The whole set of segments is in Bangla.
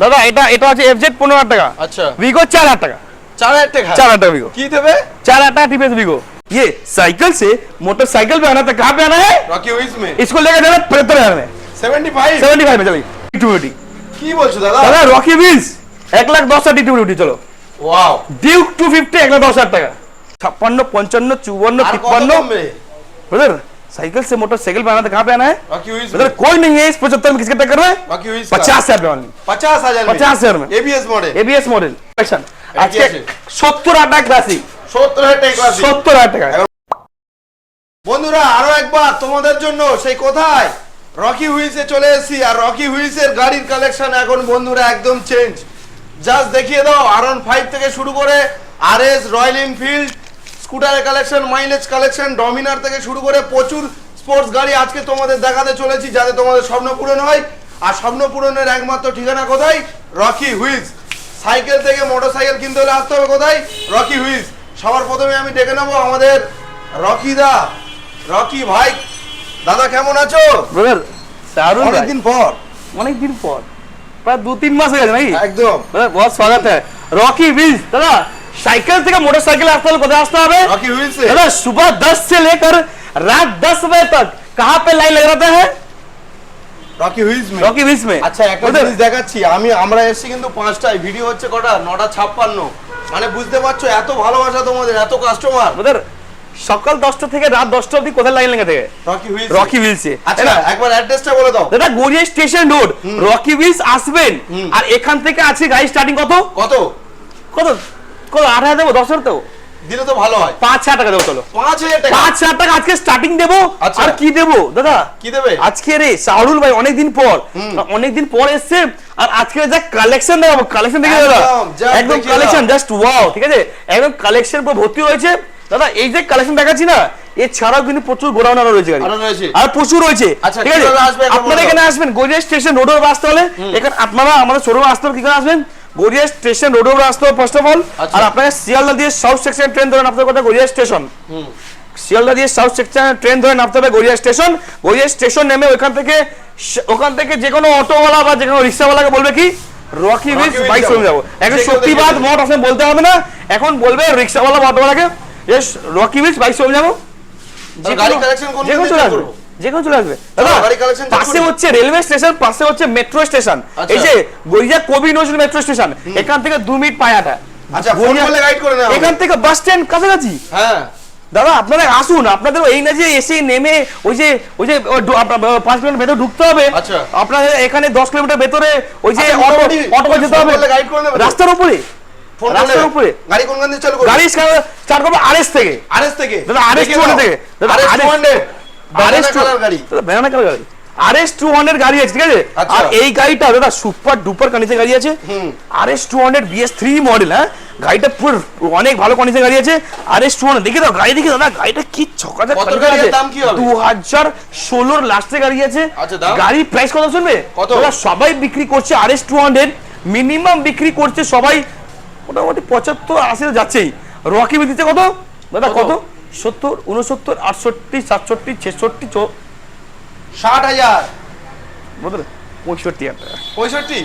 দাদা এটা এটা হচ্ছে এফজেড পনেরো হাজার টাকা अच्छा ভিগো চার হাজার টাকা चार हजार टका चार हजार वीगो की देवे चार हाजार टाका टीपीएस वीगो ये साइकिल से मोटरसाइकिल पे आना था कहाँ पे आना है रॉकी हुईज में इसको लेकर जाना पचहत्तर हजार में 75 सेवेंटी फाइव में चलिए टी কি বলছো দাদা দাদা রকি উইলস এক লাখ দশ হাজার টি চলো ওয়াও ডিউক টু ফিফটি এক লাখ দশ হাজার টাকা ছাপ্পান্ন পঞ্চান্ন চুয়ান্ন আর কত तिप्पन्न কমবে ब्रदर साइकिल से मोटरसाइकिल पे आना था कहाँ पे आना है रॉकी हुईज में ब्रदर कोई नहीं है इस पचहत्तर में किसके टक्कर में रॉकी हुईज पचास हजार रुपये वाली पचास हजार पचास हजार में एबीएस मॉडल এবিএস মডেল আজকে আছে? সত্তর হাজার টাকা ক্লাসিক সত্তর হাজার টাকা classic। সত্তর হাজার টাকা বন্ধুরা আরো একবার তোমাদের জন্য সেই কোথায় রকি হুইলসে চলে এসেছি আর রকি হুইলসের গাড়ির কালেকশন এখন বন্ধুরা একদম চেঞ্জ জাস্ট দেখিয়ে দাও আরন ফাইভ থেকে শুরু করে আর এস রয়্যাল এনফিল্ড স্কুটারের কালেকশন মাইলেজ কালেকশন ডমিনার থেকে শুরু করে প্রচুর স্পোর্টস গাড়ি আজকে তোমাদের দেখাতে চলেছি যাতে তোমাদের স্বপ্ন পূরণ হয়। আর স্বপ্ন পূরণের একমাত্র ঠিকানা কোথায়? রকি হুইজ সাইকেল থেকে মোটর সাইকেল কিনতে হলে আসতে হবে কোথায়? রকি হুইজ সবার প্রথমে আমি ডেকে নেব আমাদের রকি দা। রকি ভাই দাদা কেমন আছো? অনেকদিন পর। অনেকদিন পর। প্রায় দু তিন মাস হয়ে গেছে নাকি? একদম। ব্রাদার স্বাগত। হ্যাঁ রকি হুইজ দাদা साइकिल থেকে मोटरसाइकिल আসতে হলে কোথায় আসতে হবে রকি হুইলস दादा सुबह 10 से लेकर रात 10 बजे तक कहाँ पे लाइन लग रहता है রকি হুইলস মে रॉकी व्हील्स में আচ্ছা একটা brother, জিনিস দেখাচ্ছি আমি আমরা এসেছি কিন্তু পাঁচটায় ভিডিও হচ্ছে কটা নটা ছাপ্পান্ন মানে বুঝতে পারছো এত ভালোবাসা তোমাদের এত কাস্টমার brother, সকাল দশটা থেকে রাত দশটা অবধি কোথায় লাইন লেগে থাকে রকি হুইলস রকি ভিলসে আচ্ছা একবার অ্যাড্রেসটা বলে দাও দাদা Garia station road Rocky wheels আসবেন হুম। আর এখান থেকে আছে গাড়ি স্টার্টিং কত কত কত কত? আট হাজার দেবো দশ হাজার দেবো? দিলে তো ভালো হয়। পাঁচ হাজার টাকা দেবো চলো। পাঁচ হাজার টাকা? পাঁচ হাজার টাকা আজকে স্টার্টিং দেবো? আচ্ছা। আর কি দেবো? দাদা কি দেবে? আজকে রে শাহরুল ভাই অনেকদিন পর অনেকদিন পর এসছে আর আজকে যা কালেকশন দেখাবো কালেকশন দেখে দাদা। একদম, কালেকশন জাস্ট ওয়াও ঠিক আছে? একদম কালেকশন পুরো ভর্তি হয়েছে। দাদা এই যে কালেকশন দেখাচ্ছি না এছাড়াও কিন্তু প্রচুর গোডাউন আরও রয়েছে আরও প্রচুর রয়েছে। আচ্ছা, ঠিক আছে? আপনারা এখানে আসবেন গড়িয়া স্টেশন রোডের উপর আসতে হলে এখানে আপনারা আমাদের শোরুমে আসতে হলে কি করে আসবেন? গড়িয়া স্টেশন রোডের উপর আসতে হবে ফার্স্ট অফ অল। আর আপনাকে শিয়ালদা দিয়ে সাউথ সেকশন ট্রেন ধরেন আপনাদের কথা গড়িয়া স্টেশন। শিয়ালদা দিয়ে সাউথ সেকশন ট্রেন ধরে নামতে হবে গড়িয়া স্টেশন। গড়িয়া স্টেশন নেমে ওখান থেকে ওখান থেকে যে কোনো অটোওয়ালা বা যে কোনো রিক্সাওয়ালাকে বলবে কি রকি উইথ বাইক চলে যাব। এখন সত্যিবাদ মত আসলে বলতে হবে না। এখন বলবে রিক্সাওয়ালা বা অটোওয়ালাকে S Rocky with bike showroom যাব। যে গাড়ি কোনো- চলে করব? যে কোনো চলে আসবে। গাড়ি পাশে হচ্ছে রেলওয়ে স্টেশন পাশে হচ্ছে মেট্রো স্টেশন আচ্ছা। এই যে গড়িয়া কবি নজরুল মেট্রো স্টেশন এখান থেকে দু মিনিট পায়ে হাঁটা। আচ্ছা। এখান থেকে বাস স্ট্যান্ড কাছাকাছি? হ্যাঁ। দাদা আপনারা আসুন আপনাদের এই না যে এসে নেমে ওই যে ওই যে পাঁচ কিলোমিটার ভেতরে ঢুকতে হবে। আচ্ছা। আপনাদের এখানে দশ কিলোমিটার ভেতরে ওই যে আচ্ছা, অটো অটো যেতে হবে। রাস্তার উপরে। ফোন রাস্তার উপরে। গাড়ি কোন দিয়ে চালু গাড়ি স্টার্ট করব আরএস থেকে। আরএস থেকে। দাদা আরএস থেকে। দাদা আরএস আরএস টু গাড়ি। কালার গাড়ি। আরএস টু হান্ড্রেড গাড়ি আছে ঠিক আছে? আচ্ছা। আর এই গাড়িটা দাদা সুপার ডুপার কন্ডিশন গাড়ি আছে। RS two hundred BS three model হ্যাঁ? গাড়িটা পুরো অনেক ভালো কন্ডিশন গাড়ি আছে। আরএস টু হান্ড্রেড দেখে দাও গাড়ি দেখে দাদা গাড়িটা কি ছকাতে দাম দু হাজার ষোলোর লাস্টে গাড়ি আছে। আচ্ছা, গাড়ির প্রাইস কত শুনবে? কত? দাদা সবাই বিক্রি করছে আরএস টু হান্ড্রেড মিনিমাম বিক্রি করছে সবাই। মোটামুটি পঁচাত্তর আশি যাচ্ছেই। রকি দিচ্ছে কত? দাদা কত? সত্তর উনসত্তর আটষট্টি সাতষট্টি ছেষট্টি ষাট হাজার। না? পঁয়ষট্টি হাজার টাকা। পঁয়ষট্টি?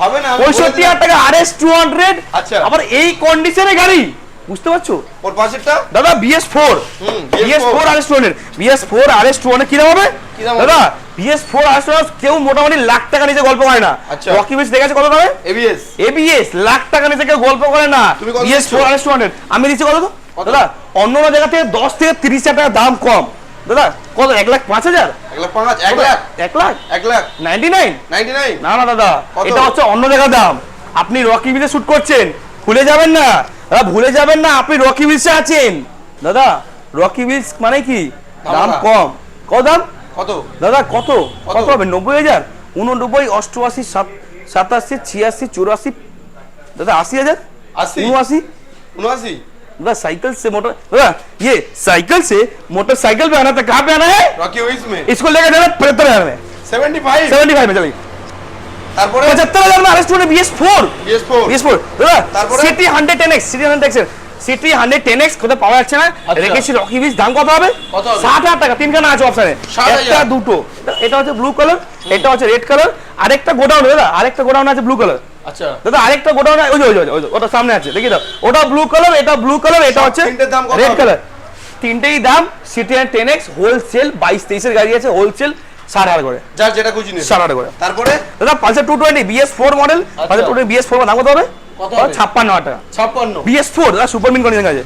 হবে না পঁয়ষট্টি হাজার টাকা আর এস টু হান্ড্রেড আচ্ছা। আবার এই কন্ডিশনে গাড়ি। বুঝতে পারছ? ওর পাশেরটা? দাদা BS four BS four R S two hundred BS four R S two hundred কি দাম হবে? দাদা BS four R S two কেউ মোটামুটি লাখ টাকা নিচে গল্প করে না। আচ্ছা। রকি বিস দেখেছে কত দামে? এবিএস এবিএস লাখ টাকা নিচে কেউ গল্প করে না। BS four R S two hundred আমি দিচ্ছি কত তো? কত? দাদা অন্য জায়গা থেকে দশ থেকে তিরিশ হাজার টাকা দাম কম। দাদা কত? এক লাখ পাঁচ হাজার? এক লাখ পাঁচ এক লাখ। এক লাখ? এক lakh. Ninety nine? Ninety nine. না না দাদা এটা হচ্ছে অন্য জায়গার দাম। আপনি রকি বিলে শুট করছেন ভুলে যাবেন না। দাদা ভুলে যাবেন না আপনি রকি বিলসে আছেন। দাদা রকি বিলস মানে কি? দাম কম। কত দাম? কত? দাদা কত? কত? কত হবে? নব্বই হাজার? উননব্বই অষ্টআশি সাত সাতাশি ছিয়াশি চুরাশি। দাদা আশি হাজার? আশি। উনআশি? উনআশি। दादा साइकिल से मोटर दादा ये साइकिल से मोटरसाइकिल पे आना था कहाँ पे आना है রকি উইজ মে इसको लेकर जाना पचहत्तर हजार में সেভেন্টি ফাইভ सेवेंटी फाइव में चलिए তারপরে पचहत्तर हजार में अरेस्ट होने B S four BS four BS four দাদা তারপরে? CT hundred ten X CT hundred X CT hundred ten X কোথাও পাওয়া যাচ্ছে না আচ্ছা। রেখেছি রকি বিস দাম কত হবে কত হবে? ষাট হাজার টাকা তিনখানা আছে অপশানে 60,000 একটা দুটো এটা- এটা হচ্ছে ব্লু কালার এটা হচ্ছে রেড কালার আরেকটা গোডাউন দাদা আরেকটা গোডাউন আছে ব্লু কালার আচ্ছা। দাদা আরেকটা গোডাউন ওই যে ওই যে, ওটা সামনে আছে দেখি দাও। ওটা ব্লু কালার এটা ব্লু কালার এটা হচ্ছে রেড কালার তিনটেই দাম CT and ten X wholesale বাইশ তেইশের গাড়ি আছে হোলসেল সাড়ে আট করে। যার যেটা খুশি সাড়ে আট করে। তারপরে? দাদা Pulsar two twenty BS four model Pulsar two twenty BS four দাম কত হবে? ছাপ্পান্ন হাজার টাকা। ছাপ্পান্ন। বিএস ফোর দাদা সুপার মিন কন্ডিশন আছে।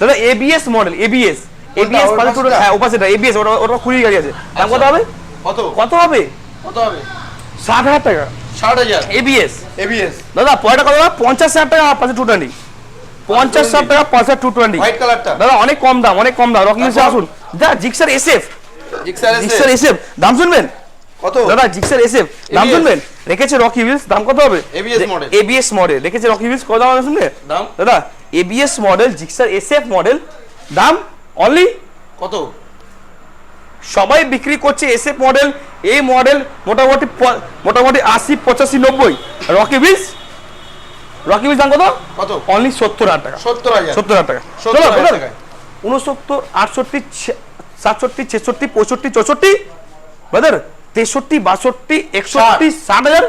দাদা ABS model ABS ABS Pulsar two? হ্যাঁ ওপাশেটা এবিএস ওটা ওটা কুড়ি গাড়ি আছে। দাম কত আচ্ছা। হবে? কত? কত হবে? কত হবে? ষাট হাজার টাকা। ষাট হাজার। এবিএস এবিএস দাদা পয়টা কত দাদা? পঞ্চাশ হাজার টাকা পালসার টু টোয়েন্টি পঞ্চাশ হাজার টাকা পালসার টু টোয়েন্টি হোয়াইট কালারটা দাদা অনেক কম দাম অনেক কম দাম। রকি আসুন। যা Gixxer SF Gixxer Gixxer SF দাম শুনবেন? কত? দাদা জিক্সার এসএফ দাম শুনবেন? রেখেছে রকি হুইলস দাম কত হবে? ABS model। এবিএস মডেল রেখেছে রকি হুইলস কত দাম শুনবে দাম? দাদা ABS model Gixxer SF model দাম? অনলি কত? সবাই বিক্রি করছে এসে মডেল এই মডেল মোটামুটি মোটামুটি আশি পঁচাশি নব্বই। রকি বিলস রকি বিলস দাম কত? কত? অনলি সত্তর হাজার টাকা। সত্তর হাজার। সত্তর হাজার টাকা। উনসত্তর আটষট্টি সাতষট্টি ছেষট্টি পঁয়ষট্টি চৌষট্টি? বাজার তেষট্টি বাষট্টি একষট্টি ষাট। হাজার?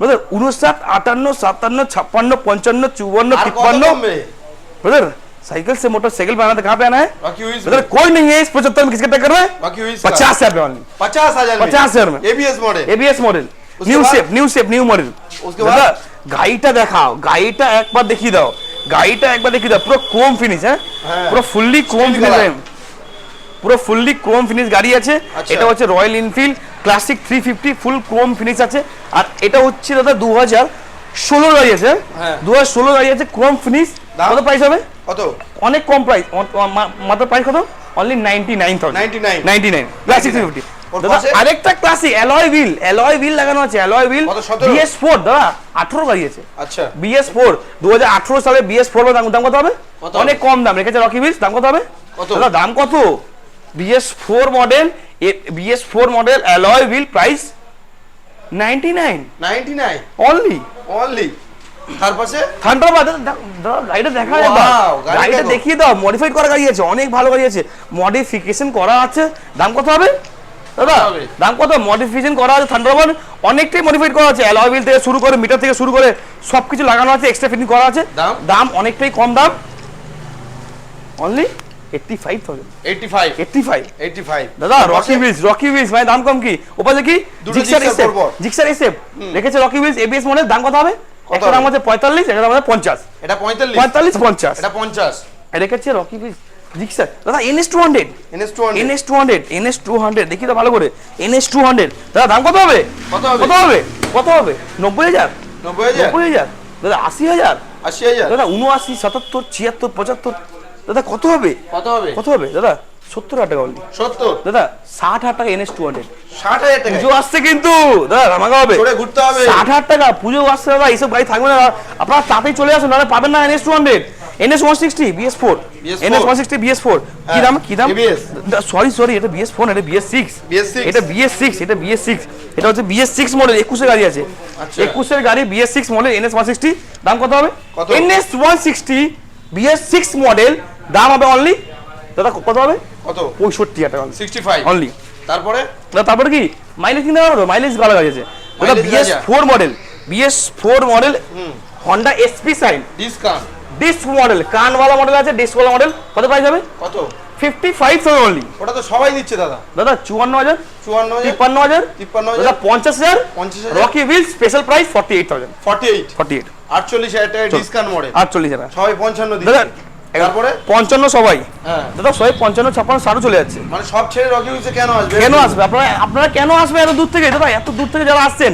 বাজার উনষাট আটান্ন সাতান্ন ছাপ্পান্ন পঞ্চান্ন চুয়ান্ন তিপ্পান্ন? বাজার साइकिल से मोटरसाइकिल पे आना था कहाँ पे आना है रॉकी हुई ब्रदर कोई नहीं है इस पचहत्तर में किसका टक्कर है रॉकी हुई पचास हजार रुपये वाली पचास हजार पचास हजार में। एबीएस मॉडल এবিএস মডেল उसके নিউ बाद? Shape new shape new model उसके দাদা গাড়িটা দেখাও গাড়িটা একবার দেখিয়ে দাও গাড়িটা একবার দেখিয়ে দাও পুরো ক্রোম ফিনিশ হ্যাঁ হ্যাঁ। পুরো fully chrome Steel finish color। পুরো ফুললি ক্রোম ফিনিশ গাড়ি আছে আচ্ছা। এটা হচ্ছে Royal Enfield classic three fifty full chrome finish আছে আর এটা হচ্ছে দাদা দু হাজার ষোলো গাড়ি আছে হ্যাঁ। দু হাজার ষোলো গাড়ি আছে ক্রোম ফিনিশ দাম? কত প্রাইস হবে কত? অনেক কম প্রাইস মাত্র প্রাইস কত? Only ninety nine thousand 99 ninety nine Classic three fifty দাদা আরেকটা Classic alloy wheel alloy wheel লাগানো আছে অ্যালয় হুইল কত, 17? বিএস ফোর দাদা আঠারো গাড়ি আছে। আচ্ছা। বিএস ফোর দু হাজার আঠারো সালে বিএস ফোর দাম দাম কত হবে? অনেক কম দাম। রেখেছে রকি হুইলস দাম কত হবে? দাদা দাম কত? BS four model BS four model alloy wheel price ninety nine ninety nine only only তার পাশে? থান্ডারবার্ড গাড়িটা দেখা Wow, গাড়িটা দেখিয়ে দাও মডিফাইড করা গাড়ি আছে অনেক ভালো গাড়ি আছে। মডিফিকেশন করা আছে। দাম কত হবে? দাদা দাম কত? মডিফিকেশন করা আছে থান্ডারবার্ড অনেকটাই মডিফাইড করা আছে অ্যালয় হুইল থেকে শুরু করে মিটার থেকে শুরু করে সবকিছু লাগানো আছে এক্সট্রা ফিটিং করা আছে। দাম? দাম অনেকটাই কম দাম। অনলি দাদা রকি হুইলস রকি হুইলস মানে দাম কম কি? ওপাশে কি? দুটো জিক্সার জিক্সার এসএফ পরপর। জিক্সার এসএফ রেখেছে রকি হুইলস এবিএস মডেল দাম কত হবে? কত একটা দাম পঁয়তাল্লিশ পঞ্চাশ। এটা পঁয়তাল্লিশ। পঁয়তাল্লিশ পঞ্চাশ। এটা পঞ্চাশ। রকি জিক্সার দাদা NS two hundred NS two NS two hundred NS two hundred দেখি তো ভালো করে। এনএস টু হান্ড্রেড দাদা দাম কত হবে? কত হবে? কত হবে? কত হবে? নব্বই হাজার। নব্বই হাজার? নব্বই হাজার। দাদা আশি হাজার। আশি হাজার। দাদা উনআশি সাতাত্তর ছিয়াত্তর পঁচাত্তর। দাদা কত হবে? কত হবে? কত হবে? দাদা সত্তর হাজার টাকা only। সত্তর দাদা ষাট হাজার টাকা এনএস টু হান্ড্রেড ষাট হাজার টাকা পুজো আসছে কিন্তু দাদা রামাগা হবে ঘুরতে হবে ষাট হাজার টাকা পুজো আসছে দাদা এইসব গাড়ি থাকবে না আপনারা তাড়াতাড়ি চলে আসুন নাহলে পাবেন না NS two hundred NS one sixty BS four NS one sixty BS four কি হ্যাঁ, দাম কি দাম সরি সরি এটা বিএস ফোর এটা বিএস সিক্স এটা বিএস সিক্স এটা বিএস সিক্স এটা হচ্ছে বিএস সিক্স মডেল একুশের গাড়ি আছে আচ্ছা। একুশের গাড়ি BS six model NS one sixty দাম কত হবে? NS one sixty BS six model দাম হবে অনলি দাদা কত হবে? কত? পঁয়ষট্টি হাজার টাকা। সিক্সটি ফাইভ অনলি তারপরে? দাদা তারপরে কি? মাইলেজ কিনতে পারব? মাইলেজ ভালো আছে। দাদা BS four model BS four model Honda SP Shine discount disc model কানওয়ালা model আছে ডিস্কওয়ালা মডেল কত প্রাইস হবে? কত? ফিফটি ফাইভ থাউজেন্ড অনলি ওটা তো সবাই নিচ্ছে দাদা। দাদা চুয়ান্ন হাজার চুয়ান্ন হাজার তিপ্পান্ন হাজার তিপ্পান্ন দাদা হাজার পঞ্চাশ হাজার পঞ্চাশ হাজার। Rocky wheel special price forty eight thousand forty eight forty eight আটচল্লিশ হাজার টাকা ডিসকাউন্ট মডেল আটচল্লিশ হাজার। সবাই পঞ্চান্ন দাদা তারপরে? পঞ্চান্ন সবাই। হ্যাঁ। দাদা সবাই পঞ্চান্ন ছাপ্পান্ন সারও চলে যাচ্ছে। মানে সব ছেড়ে রকি উইসে কেন আসবে? কেন আসবে? আপনারা আপনারা কেন আসবে এত দূর থেকে? দাদা এত দূর থেকে যারা আসছেন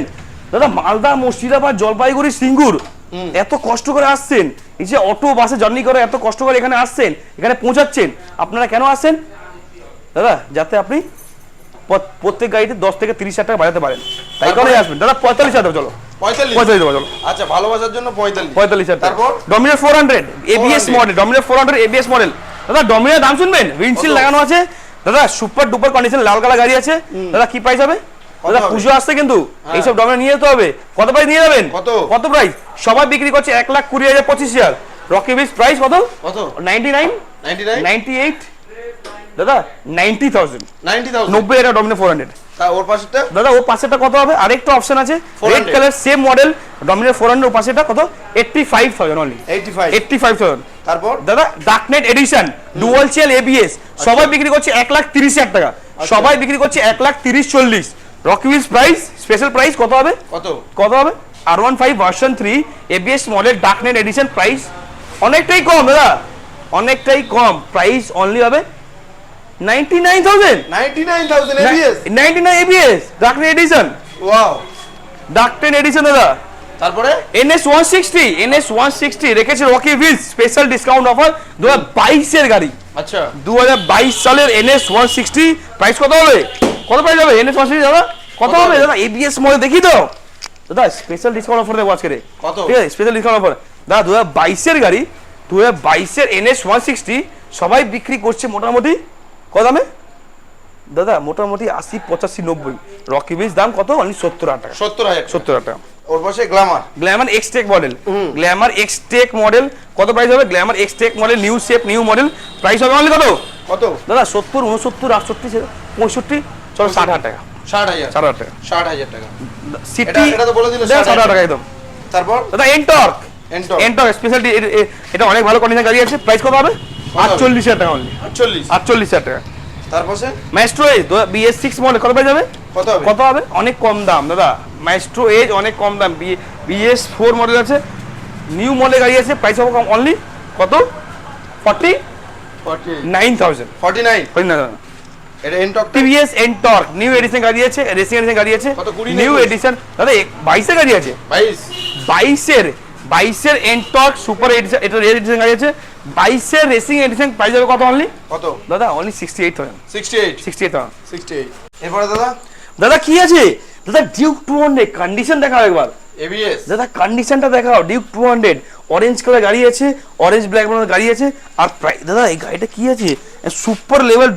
দাদা মালদা মুর্শিদাবাদ জলপাইগুড়ি সিঙ্গুর এত কষ্ট করে আসছেন। এই যে অটো বাসে জার্নি করে এত কষ্ট করে এখানে আসছেন এখানে পৌঁছাচ্ছেন আপনারা কেন আসছেন? দাদা যাতে আপনি প্রত্যেক গাড়িতে দশ থেকে তিরিশ হাজার টাকা বাজাতে পারেন। তাই? কারণে আসবেন। দাদা পঁয়তাল্লিশ হাজার চলো। পঁয়তাল্লিশ? পঁয়তাল্লিশ দেবো চলো। আচ্ছা ভালোবাসার জন্য পঁয়তাল্লিশ। পঁয়তাল্লিশ হাজার তারপর? Dominar four hundred ABS model Dominar four hundred ABS model দাদা ডমিনার দাম শুনবেন? উইন্ডশিল লাগানো আছে। দাদা সুপার ডুপার কন্ডিশন লাল কালার গাড়ি আছে। দাদা কি প্রাইস হবে? দাদা? পুজো আসছে কিন্তু। হ্যাঁ। এইসব ডমিনার নিয়ে যেতে হবে। কত প্রাইস নিয়ে যাবেন? কত? কত প্রাইস সবাই বিক্রি করছে এক লাখ কুড়ি হাজার পঁচিশ হাজার। রকি প্রাইস কত? কত? Ninety nine ninety nine ninety eight দাদা নাইনটি থাউজেন্ড নাইনটি থাউজেন্ড নব্বই হাজার ডমিনার ফোর হান্ড্রেড ওর দাদা ও পাশেটা কত হবে? আরেকটা অপশন আছে। Red colour same model four hundred পাশেটা কত eighty five thousand only five eighty five thousand তারপর? দাদা Dark Knight edition dual channel ABS সবাই বিক্রি করছে এক লাখ তিরিশ হাজার টাকা। সবাই বিক্রি করছে এক লাখ তিরিশ চল্লিশ। প্রাইস স্পেশাল প্রাইস কত হবে? কত? কত হবে? R one five version three ABS model Dark Knight edition price অনেকটাই কম দাদা। অনেকটাই কম। প্রাইস অনলি হবে ninety nine thousand ninety nine thousand ABS ninety nine ABS Dark Knight edition wow Dark Knight edition দাদা। তারপরে? এনএস এনএস রেখেছে Rocky Wheels special discount offer গাড়ি। আচ্ছা। দু হাজার বাইশ সালের এনএস ওয়ান সিক্সটি প্রাইস কত হবে? কত প্রাইস হবে এনএস দাদা? কত হবে? হবে? দাদা এবিএস মডেল দেখি তো। দাদা স্পেশাল ডিসকাউন্ট অফার দেবো আজকে কত? ঠিক আছে স্পেশাল ডিসকাউন্ট অফার দাদা দু হাজার বাইশের গাড়ি দু হাজার বাইশের এনএস ওয়ান সিক্সটি সবাই বিক্রি করছে মোটামুটি কত দামে? দাদা মোটামুটি আশি পঁচাশি নব্বই। রকি বিচ দাম কত? অনলি সত্তর হাজার টাকা। সত্তর হাজার সত্তর হাজার টাকা। ওর পাশে Glamour X Tech model Glamour X Tech model কত প্রাইস হবে? Glamour X Tech model new shape new model price হবে অনলি কত? কত? দাদা সত্তর উনসত্তর আটষট্টি পঁয়ষট্টি চলো ষাট হাজার টাকা। ষাট হাজার। ষাট হাজার টাকা। ষাট হাজার টাকা। সিটি এটা- তো বলে দিলে ষাট হাজার টাকা একদম। তারপর? দাদা এনটর্ক Ntorq। এনটর্ক স্পেশালিটি এটা অনেক ভালো কন্ডিশন গাড়ি আছে। প্রাইস কত হবে? আটচল্লিশ হাজার টাকা অনলি আটচল্লিশ? আটচল্লিশ হাজার টাকা। তারপরে Maestro Edge BS six model কত প্রাইস হবে কত হবে? কত হবে? অনেক কম দাম দাদা। ম্যাস্ট্রো এজ অনেক কম দাম। বিএস ফোর মডেল আছে। নিউ মডেল গাড়ি আছে প্রাইস হবে কম অনলি কত? Forty nine thousand forty nine এটা NTorq TVS NTorq new edition গাড়ি আছে রেসিং এডিশন গাড়ি আছে। নিউ? এডিশন দাদা বাইশের গাড়ি আছে। বাইশ? বাইশের। বাইশের এনটর্ক সুপার এডিশন এটা রেড এডিশন গাড়ি আছে। বাইশের রেসিং এডিশন প্রাইস হবে কত অনলি কত? দাদা only sixty eight thousand sixty eight sixty eight thousand sixty eight এরপরে দাদা? দাদা কি আছে? দাদা ডিউক টু হান্ড্রেড কন্ডিশন দেখাও একবার। এবিএস দাদা কন্ডিশনটা দেখাও। Duke two hundred orange colour গাড়ি আছে অরেঞ্জ ব্ল্যাক কালার গাড়ি আছে। আর প্রায় দাদা এই গাড়িটা কি আছে? সুপার লেভেল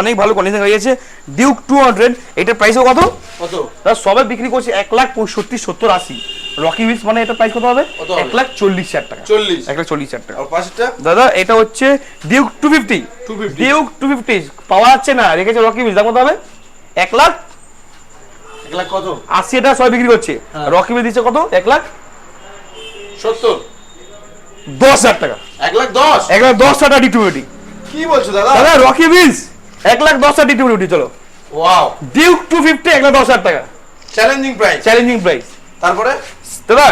অনেক ভালো কন্ডিশন গাড়ি আছে। ডিউক টু হান্ড্রেড এটার প্রাইসও কত? কত? দাদা সবাই বিক্রি করছে এক লাখ পঁয়ষট্টি সত্তর আশি। রকি উইস মানে এটা প্রাইস কত হবে? এক লাখ চল্লিশ হাজার টাকা। চল্লিশ। এক লাখ চল্লিশ হাজার টাকা। দাদা এটা হচ্ছে Duke two fifty 250 Duke two fifty পাওয়া যাচ্ছে না রেখেছে রকি উইস দাম কত হবে? এক লাখ এক লাখ কত? আশি টাকা সবাই বিক্রি করছে। হ্যাঁ। রকি উইস দিচ্ছে কত? এক লাখ সত্তর। দশ হাজার টাকা। এক লাখ দশ? এক লাখ দশ হাজার ডিটুবিটি কি বলছো দাদা? দাদা রকি বিলস এক লাখ দশ হাজার ডিটুবিটি চলো। ওয়াও ডিউক টু ফিফটি এক লাখ দশ হাজার টাকা। চ্যালেঞ্জিং প্রাইস চ্যালেঞ্জিং প্রাইস তারপরে? দাদা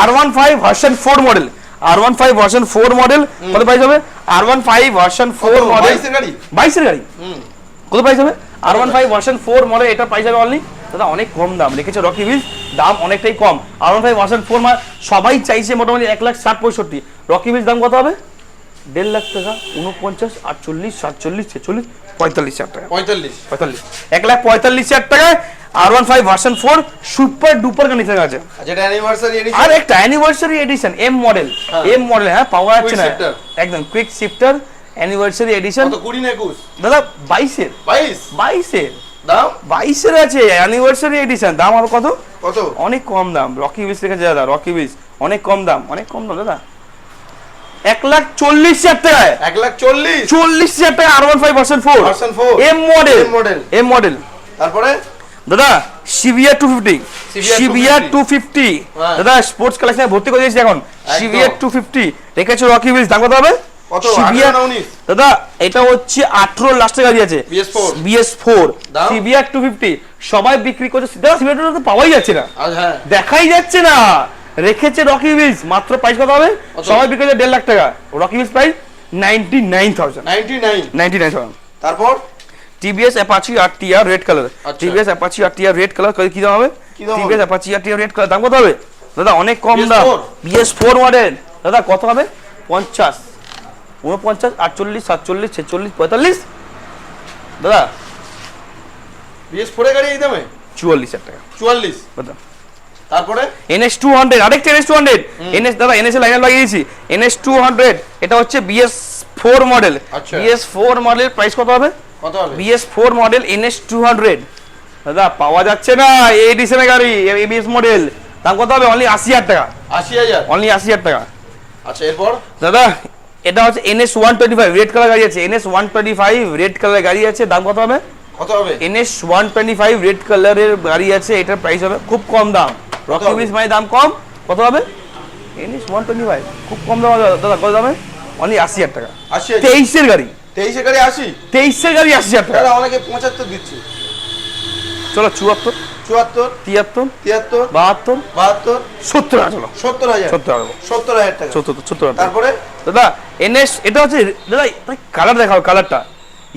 R one five version four model R one five version four model কত প্রাইস হবে? R one five version four? Model 22 গাড়ি? বাইশের গাড়ি? হুম। কত প্রাইস হবে? R one five version four model এটা প্রাইস হবে অনলি দাদা অনেক কম দাম। লিখেছে রকি বিলস দাম অনেকটাই কম। R one five version four সবাই চাইছে মোটামুটি এক লাখ ষাট পঁয়ষট্টি। রকি বিলস দাম কত হবে? দেড় লাখ টাকা উনপঞ্চাশ আটচল্লিশ সাতচল্লিশ ছেচল্লিশ পঁয়তাল্লিশ হাজার টাকা। পঁয়তাল্লিশ। পঁয়তাল্লিশ। এক লাখ পঁয়তাল্লিশ হাজার টাকায় R one five version four super duper condition আছে। আর এডিশন আর একটা অ্যানিভার্সারি এডিশন এম মডেল হ্যাঁ। এম মডেল হ্যাঁ পাওয়া যাচ্ছে Quick না? একদম কুইক শিফটার অ্যানিভার্সারি এডিশন কুড়ি না একুশ? দাদা বাইশের। বাইশ? বাইশের। দাম? বাইশের আছে অ্যানিভার্সারি এডিশন দাম হবে কত? কত? অনেক কম দাম। রকি বিস লেখেছে দাদা রকি বিস অনেক কম দাম অনেক কম দাম দাদা। এক লাখ চল্লিশ হাজার টাকায়। এক লাখ চল্লিশ। চল্লিশ হাজার টাকা R one five version four Version four। M model M model। M model তারপরে? দাদা CBR two fifty CBR two fifty. দাদা স্পোর্টস কালেকশনে ভর্তি করে দিয়েছি এখন। সিভিয়ার টু ফিফটি রেখেছো রকি বিলস দাম কত? হবে দাদা এটা হচ্ছে আঠারো লাস্টে গাড়ি আছে। BS4 BS four? CBR two fifty সবাই বিক্রি করছে। দাদা সিভিয়ার টু পাওয়াই যাচ্ছে না। হ্যাঁ। দেখাই যাচ্ছে না। রেখেছে রকি বিলস মাত্র প্রাইস কত হবে? সবাই বিক্রি দেড় লাখ টাকা। Rocky Wheels price ninety nine thousand ninety nine ninety nine ninety তারপর TVS Apache R TR red colour. TVS Apache R TR red colour কি দাম হবে? TVS Apache R TR red colour দাম কত হবে? দাদা অনেক কম দাম। BS4 বিএস ফোর মডেল দাদা কত হবে? পঞ্চাশ। উনপঞ্চাশ আটচল্লিশ সাতচল্লিশ ছেচল্লিশ পঁয়তাল্লিশ। দাদা। বিএস ফোরে গাড়ি এই দামে? চুয়াল্লিশ হাজার টাকা। চুয়াল্লিশ। দাদা। তারপরে? আরেকটা এনএস লাইন লাগিয়েছি এটা হচ্ছে মডেল আচ্ছা। প্রাইস কত হবে? কত হবে? মডেল দাদা পাওয়া যাচ্ছে না এই গাড়ি এবিএস মডেল দাম কত হবে? অনলি আশি হাজার টাকা। আশি হাজার? অনলি আশি হাজার টাকা। আচ্ছা এরপর? দাদা এটা হচ্ছে রেড কালার গাড়ি আছে। রেড কালার গাড়ি আছে। দাম কত হবে? কত হবে? রেড কালারের গাড়ি আছে। এটার প্রাইস হবে খুব কম দাম। রকি হবে? মানে দাম কম? কত হবে? এনএস ওয়ান টোয়েন্টি ফাইভ খুব কম দাম হবে দাদা কত দামে? অনলি আশি হাজার টাকা। আশি তেইশের গাড়ি। তেইশে গাড়ি আশি? তেইশের গাড়ি আশি হাজার টাকা। অনেকে পঁচাত্তর দিচ্ছে। চলো চুয়াত্তর। চুয়াত্তর তিয়াত্তর তিয়াত্তর বাহাত্তর বাহাত্তর সত্তর হাজার চলো। সত্তর হাজার। সত্তর হাজার সত্তর হাজার টাকা। সত্তর সত্তর হাজার তারপরে? দাদা এনএস এটা হচ্ছে দাদা কালার দেখাও কালারটা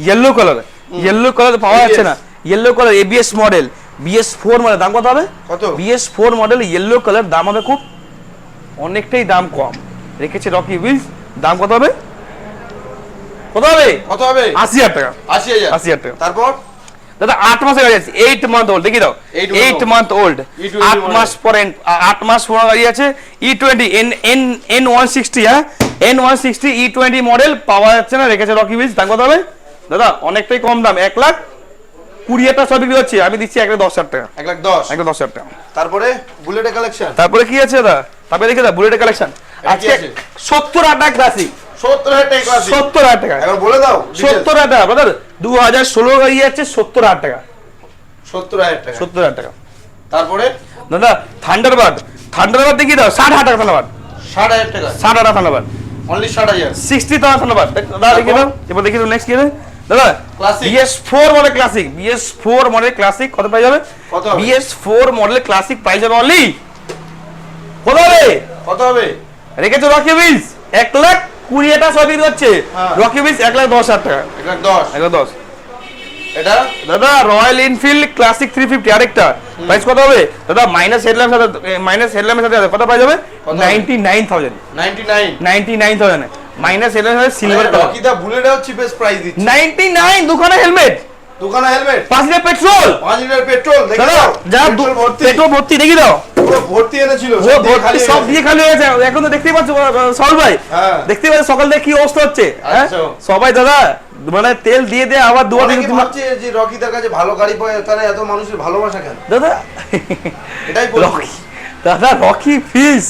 ইয়েলো কালার ইয়েলো কালার পাওয়া যাচ্ছে না। Yellow colour ABS model BS four model দাম কত হবে? কত? BS four model yellow colour দাম হবে খুব অনেকটাই দাম কম। রেখেছে রকি উইলস দাম কত হবে? কত হবে? কত হবে? আশি হাজার টাকা। আশি হাজার। আশি হাজার টাকা। তারপর? দাদা আট মাসের গাড়ি আছে। এইট মান্থ ওল্ড দেখি দাও। এইট মান্থ ওল্ড E20 আট. মাস পরে আট মাস পরে গাড়ি আছে। E twenty N N N one sixty হ্যাঁ? N one sixty E twenty model পাওয়া যাচ্ছে না। রেখেছে রকি বিলস দাম কত হবে? দাদা অনেকটাই কম দাম এক লাখ কুড়ি হাজার সব বিক্রি হচ্ছে আমি দিচ্ছি এক লাখ দশ হাজার টাকা। এক লাখ দশ? এক লাখ দশ হাজার টাকা। তারপরে বুলেটের কালেকশন? তারপরে কি আছে দাদা? তারপরে দেখে দাও বুলেটের কালেকশন। আজকে সত্তর টাকা ক্লাসিক সত্তর হাজার টাকা একবার বলে দাও সত্তর হাজার টাকা ব্রাদার দু হাজার ষোলো গাড়ি আছে সত্তর হাজার টাকা। সত্তর হাজার টাকা। সত্তর হাজার টাকা। তারপরে? দাদা থান্ডারবার্ড থান্ডারবার্ড দেখিয়ে দাও ষাট হাজার টাকা থান্ডারবার্ড ষাট হাজার টাকা। ষাট হাজার থান্ডারবার্ড অনলি ষাট হাজার। সিক্সটি থান্ডারবার্ড দাদা দেখিয়ে দাও। এবার দেখিয়ে দাও নেক্সট কি দাদা BS four model Classic BS four model Classic কত প্রাইস হবে? BS four model Classic price হবে অনলি কত হবে? কত হবে? রেখেছো রকি উইলস এক লাখ কুড়ি হাজার সব বিক্রি হচ্ছে। হ্যাঁ। রকি উইলস এক লাখ দশ হাজার টাকা। এক লাখ দশ। এক লাখ দশ। এটা? দাদা Royal Enfield Classic three fifty আরেকটা। প্রাইস কত হবে? দাদা মাইনাস হেডল্যাম্প সাথে মাইনাস হেডল্যাম্পের সাথে কত প্রাইস হবে? Ninety nine thousand ninety nine ninety nine thousand minus headlamp সাথে সিলভার কালার রকি দা বুলেটও চিপেস্ট প্রাইস দিচ্ছে। নাইনটি নাইন দুখানে হেলমেট দোকানে হেলমেট পাঁচ লিটার পেট্রোল পাঁচ লিটার পেট্রোল দেখে যা পেট্রোল ভর্তি। দেখি দাও। পুরো ভর্তি এনেছিল সব ভর্তি সব দিয়ে খালি হয়ে গেছে। এখন তো দেখতেই পাচ্ছ সল ভাই। হ্যাঁ। দেখতেই পাচ্ছ সকাল থেকে কি অবস্থা হচ্ছে হ্যাঁ? আচ্ছা। সবাই দাদা মানে তেল দিয়ে দিয়ে আবার দুবার অনেকে দিয়ে- ভাবছে যে রকিদার কাছে ভালো গাড়ি পায় তাহলে এত মানুষের ভালোবাসা কেন? দাদা এটাই। রকি দাদা রকি ফিস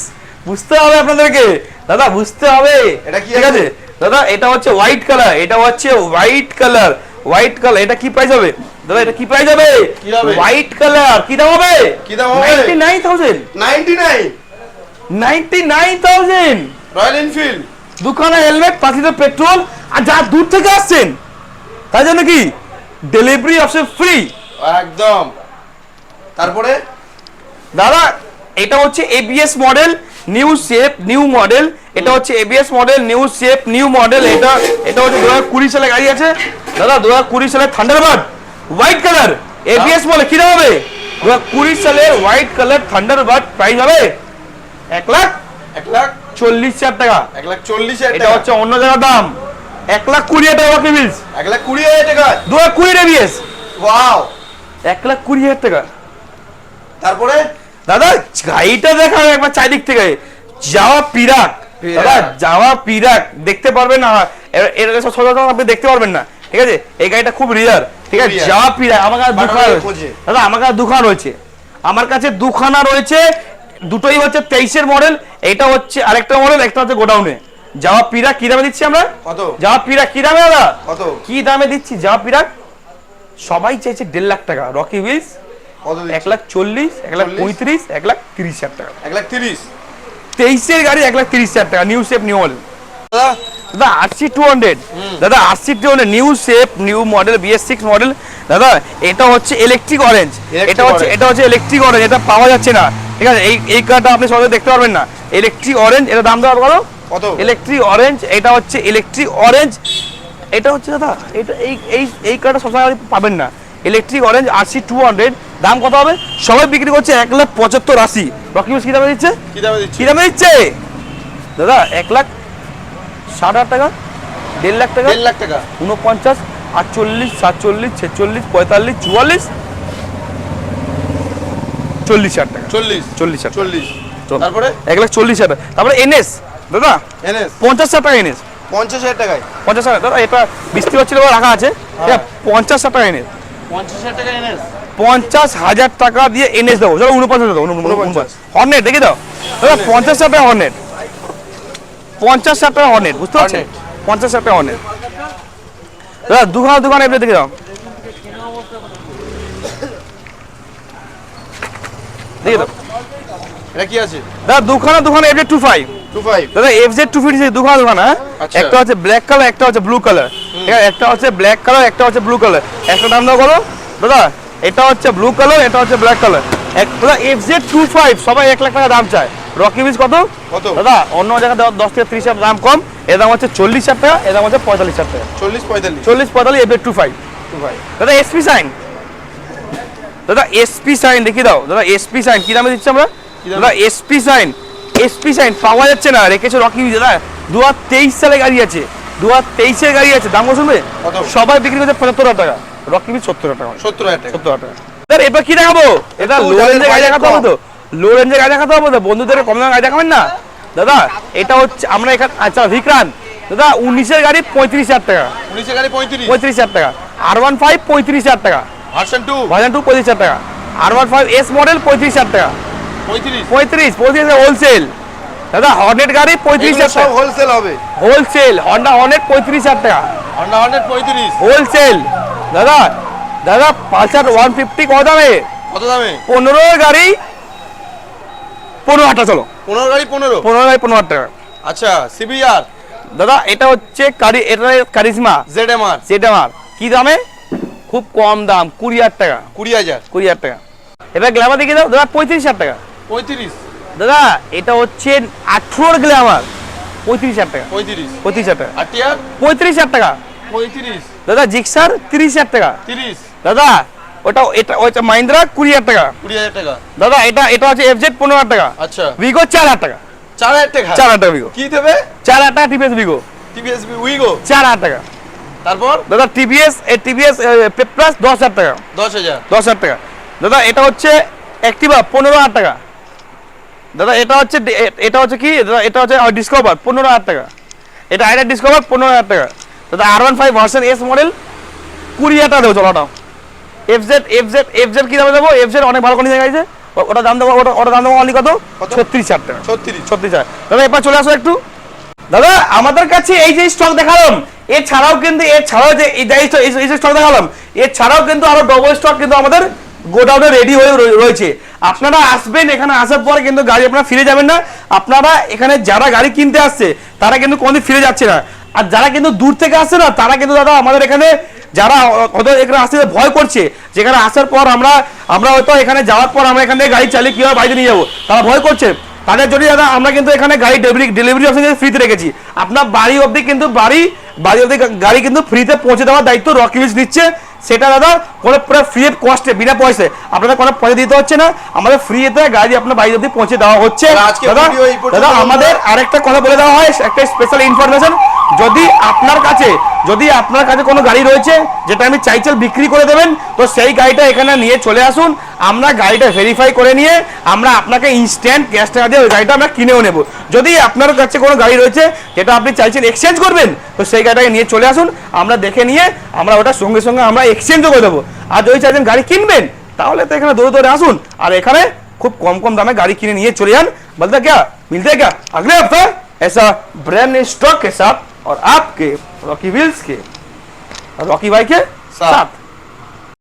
বুঝতে হবে আপনাদেরকে। দাদা বুঝতে হবে। এটা কি ঠিক আছে? দাদা এটা হচ্ছে হোয়াইট কালার এটা হচ্ছে হোয়াইট কালার হোয়াইট কালার এটা কি প্রাইস হবে? দাদা এটা কি প্রাইস হবে? কি হবে? হোয়াইট কালার কি দাম হবে? কি দাম হবে? 99000 নাইনটি নাইন 99000 রয়্যাল এনফিল্ড দুখানা হেলমেট পাঁচ লিটার পেট্রোল আর যা দূর থেকে আসছেন তার জন্য কি? ডেলিভারি অপশন ফ্রি একদম। তারপরে? দাদা এটা হচ্ছে ABS model new shape new model এটা হচ্ছে ABS model new shape new model এটা এটা হচ্ছে দু হাজার কুড়ি সালে গাড়ি আছে। দাদা দু হাজার কুড়ি সালে থান্ডারবার্ড হোয়াইট কালার এবিএস বলে কি দাম হবে? দু হাজার কুড়ি সালে হোয়াইট কালার থান্ডারবার্ড প্রাইস হবে এক লাখ এক লাখ চল্লিশ হাজার টাকা। এক লাখ চল্লিশ হাজার এটা হচ্ছে অন্য জায়গার দাম। এক লাখ কুড়ি হাজার টাকা বাকি বিলস এক লাখ কুড়ি হাজার টাকা। দু হাজার কুড়ি এবিএস ওয়াও এক লাখ কুড়ি হাজার টাকা। তারপরে? দাদা গাড়িটা দেখা একবার চারিদিক থেকে। যাওয়া পিরাক। দাদা যাওয়া পিরাক। দেখতে পারবেন না এর- সব সচরাচর আপনি দেখতে পারবেন না। ঠিক আছে? এই গাড়িটা খুব রিয়ার ঠিক আছে? যাওয়া পিরাক। আমার কাছে দুখানা রয়েছে। দাদা আমার কাছে দুখানা রয়েছে। আমার কাছে দুখানা রয়েছে। দুটোই হচ্ছে তেইশের মডেল এটা হচ্ছে আরেকটা মডেল একটা হচ্ছে গোডাউনে যাওয়া পিরাক কি দামে দিচ্ছি আমরা? কত? যাওয়া পিরাক কি দামে দাদা? কত? কি দামে দিচ্ছি? যাওয়া পিরাক? সবাই চাইছে দেড় লাখ টাকা। রকি উইলস এক লাখ চল্লিশ এক লাখ পঁয়ত্রিশ এক লাখ তিরিশ হাজার টাকা। এক লাখ তিরিশ? তেইশের গাড়ি এক লাখ তিরিশ হাজার টাকা নিউ শেপ নিউ দাদা আরসি টু হান্ড্রেড দাদা RC two hundred new shape new model BS six model দাদা এটা হচ্ছে ইলেকট্রিক অরেঞ্জ এটা হচ্ছে এটা হচ্ছে ইলেকট্রিক অরেঞ্জ এটা পাওয়া যাচ্ছে না। ঠিক আছে এই এই কারটা আপনি সবাই দেখতে পারবেন না। ইলেকট্রিক অরেঞ্জ এটা দাম দেওয়া কত কত? ইলেকট্রিক অরেঞ্জ এটা হচ্ছে ইলেকট্রিক অরেঞ্জ এটা হচ্ছে দাদা এটা এই এই এই কারটা সবসময় পাবেন না। Electric orange RC two hundred দাম কত হবে? সবাই বিক্রি করছে এক লাখ পঁচাত্তর আশি। রকিউস কি দামে দিচ্ছে? কি দামে দিচ্ছি? কি দামে দিচ্ছে? দাদা এক লাখ ষাট হাজার টাকা দেড় লাখ টাকা দেড় লাখ টাকা। উনপঞ্চাশ আটচল্লিশ সাতচল্লিশ ছেচল্লিশ পঁয়তাল্লিশ চুয়াল্লিশ চল্লিশ হাজার টাকা। চল্লিশ। চল্লিশ হাজার চল্লিশ। তারপরে? এক লাখ চল্লিশ হাজার টাকা। তারপরে এনএস। দাদা এনএস। পঞ্চাশ হাজার টাকা এনএস। পঞ্চাশ হাজার টাকায়। পঞ্চাশ হাজার দাদা এটা বৃষ্টি হচ্ছিল রাখা আছে? পঞ্চাশ হাজার টাকা এনএস। পঞ্চাশ হাজার টাকা এনএস। পঞ্চাশ হাজার টাকা দিয়ে এনএস দেবো। চলো উনপঞ্চাশ হর্নেট দেখি দাও দাদা পঞ্চাশ টাকা হর্নেট। পঞ্চাশ ষাট টাকা হর্নেট বুঝতে পারছেন? পঞ্চাশ ষাট টাকা হর্নেট। দাদা দুখানা দেখে দাও। দেখে দাও দাদা দুখানা F two five. Two five. দাদা এফ টু দুখানা দোকান হ্যাঁ? একটা হচ্ছে ব্ল্যাক কালার একটা হচ্ছে ব্লু কালার। একটা হচ্ছে ব্ল্যাক কালার একটা হচ্ছে ব্লু কালার। একটা দাম দাও বলো। দাদা এটা হচ্ছে ব্লু কালার এটা হচ্ছে black colour F Z two five সবাই এক লাখ টাকা দাম চায়। রকি বিচ কত? কত? দাদা অন্য জায়গায় দশ থেকে ত্রিশ দাম কম। এর দাম হচ্ছে চল্লিশ হাজার টাকা এর দাম হচ্ছে পঁয়তাল্লিশ হাজার টাকা। চল্লিশ পঁয়তাল্লিশ। চল্লিশ পঁয়তাল্লিশ F two five two five দাদা এসপি সাইন দাদা এসপি সাইন দেখিয়ে দাও। দাদা এসপি সাইন কি দামে দিচ্ছি আমরা? দাদা এসপি সাইন এসপি সাইন পাওয়া যাচ্ছে না রেখেছে রকি দাদা দু হাজার তেইশ সালে গাড়ি আছে। দু হাজার তেইশের গাড়ি আছে। দাম শুনবে? সবাই বিক্রি করছে পঁচাত্তর হাজার টাকা। সত্তর টাকা সত্তর হাজার টাকা সত্তর টাকা স্যার কি দেখাবো এটা লো রেঞ্জের গাড়ি দেখাতে হবে তো লো রেঞ্জের গাড়ি দেখাতে হবে তো বন্ধুদের কম দামের গাড়ি দেখাবেন না দাদা এটা হচ্ছে আমরা এখানে আচ্ছা বিক্রান্ত দাদা উনিশের গাড়ি পঁয়ত্রিশ হাজার টাকা উনিশের গাড়ি পঁয়ত্রিশ পঁয়ত্রিশ হাজার টাকা আর ওয়ান ফাইভ পঁয়ত্রিশ হাজার টাকা ভার্সন টু ভার্জন টু পঁয়ত্রিশ হাজার টাকা R one five S model পঁয়ত্রিশ হাজার টাকা পঁয়ত্রিশ পঁয়ত্রিশ পঁয়ত্রিশ হোলসেল দাদা হর্নেট গাড়ি পঁয়ত্রিশ হাজার হোলসেল হবে হোলসেল হন্ডা হর্নেট পঁয়ত্রিশ হাজার টাকা হন্ডা পঁয়ত্রিশ হোলসেল দাদা দাদা পালসার ওয়ান ফিফটি কত দামে? কত দামে? পনেরো গাড়ি পনেরো হাজার চলো। পনেরো গাড়ি পনেরো? পনেরো গাড়ি পনেরো হাজার টাকা আচ্ছা সিবিআর দাদা এটা হচ্ছে কারি এটা কারিজমা জেড এম আর সেটা আমার কি দামে? খুব কম দাম কুড়ি হাজার টাকা। কুড়ি হাজার। কুড়ি হাজার টাকা। এবার গ্ল্যামার দেখে দাও দাদা পঁয়ত্রিশ হাজার টাকা। পঁয়ত্রিশ। দাদা এটা হচ্ছে আঠেরোর গ্ল্যামার পঁয়ত্রিশ হাজার টাকা। পঁয়ত্রিশ। পঁয়ত্রিশ হাজার টাকা। আর টিয়ার? পঁয়ত্রিশ হাজার টাকা। দাদা জিক্সার তিরিশ হাজার টাকা তিরিশ দাদা ওটা এটা ওটা মাহিন্দ্রা কুড়ি হাজার টাকা কুড়ি হাজার টাকা দাদা এটা এটা হচ্ছে এফজেড পনেরো হাজার টাকা আচ্ছা ভিগো চার হাজার টাকা চার হাজার টাকা চার হাজার টাকা ভিগো কি দেবে চার হাজার টাকা টিভিএস ভিগো টিভিএস উইগো চার হাজার টাকা তারপর দাদা টিভিএস টিভিএস প্লাস দশ হাজার টাকা দশ হাজার দশ হাজার টাকা দাদা এটা হচ্ছে অ্যাক্টিভা পনেরো হাজার টাকা দাদা এটা হচ্ছে এটা হচ্ছে কি দাদা এটা হচ্ছে ডিসকভার পনেরো হাজার টাকা এটা আইডা ডিসকভার পনেরো হাজার টাকা দাদা R one five version S model কুড়ি হাজার টাকা দেবো চলো ওটাও কি দামে অনেক ভালো গাড়ি আছে ওটা দাম দেবো ওটা ওটা দাম দেবো অনলি কত? ছত্রিশ হাজার টাকা। ছত্রিশ। ছত্রিশ হাজার। দাদা এবার চলে আসো একটু। দাদা আমাদের কাছে এই যে স্টক দেখালাম এছাড়াও কিন্তু এছাড়াও যে এই যে স্টক দেখালাম এছাড়াও কিন্তু আরও ডবল স্টক কিন্তু আমাদের গোডাউনে রেডি হয়ে রয়ে- রয়েছে। আপনারা আসবেন এখানে আসার পর কিন্তু গাড়ি আপনারা ফিরে যাবেন না। আপনারা এখানে যারা গাড়ি কিনতে আসছে তারা কিন্তু কোনোদিন ফিরে যাচ্ছে না। আর যারা কিন্তু দূর থেকে আসছে না তারা কিন্তু দাদা আমাদের এখানে যারা হয়তো এখানে আসতে ভয় করছে যেখানে আসার পর আমরা আমরা হয়তো এখানে যাওয়ার পর আমরা এখানে গাড়ি চালিয়ে কীভাবে বাড়িতে নিয়ে যাব তারা ভয় করছে। তাদের জন্য দাদা আমরা কিন্তু এখানে গাড়ি ডেলিভারি ডেলিভারি অপশন ফ্রিতে রেখেছি। আপনার বাড়ি অবধি কিন্তু বাড়ি বাড়ি অবধি গাড়ি কিন্তু ফ্রিতে পৌঁছে দেওয়ার দায়িত্ব রকি নিচ্ছে। সেটা দাদা কোনো পুরো ফ্রি অফ কস্টে বিনা পয়সায়। আপনাদের কোনো পয়সা দিতে হচ্ছে না আমাদের ফ্রিতে গাড়ি আপনার বাড়ি অবধি পৌঁছে দেওয়া হচ্ছে। দাদা আমাদের আরেকটা কথা বলে দেওয়া হয় একটা স্পেশাল ইনফরমেশন যদি আপনার কাছে যদি আপনার কাছে কোনো গাড়ি রয়েছে যেটা আমি চাইচাল বিক্রি করে দেবেন তো সেই গাড়িটা এখানে নিয়ে চলে আসুন আমরা গাড়িটা ভেরিফাই করে নিয়ে আমরা আপনাকে ইনস্ট্যান্ট ক্যাশ টাকা দিয়ে ওই গাড়িটা আমরা কিনেও নেব যদি আপনার কাছে কোনো গাড়ি রয়েছে যেটা আপনি চাইছেন এক্সচেঞ্জ করবেন তো সেই গাড়িটাকে নিয়ে চলে আসুন আমরা দেখে নিয়ে আমরা ওটা সঙ্গে সঙ্গে আমরা এক্সচেঞ্জও করে দেবো আর যদি চাইছেন গাড়ি কিনবেন তাহলে তো এখানে দৌড়ে দৌড়ে আসুন আর এখানে खूब कम कम दाम में गाड़ी किने नहीं है चले जान बदला क्या मिलते हैं क्या अगले हफ्ते ऐसा ब्रांड न्यू स्टॉक के साथ और आपके रॉकी व्हील्स के रॉकी भाई के साथ। साथ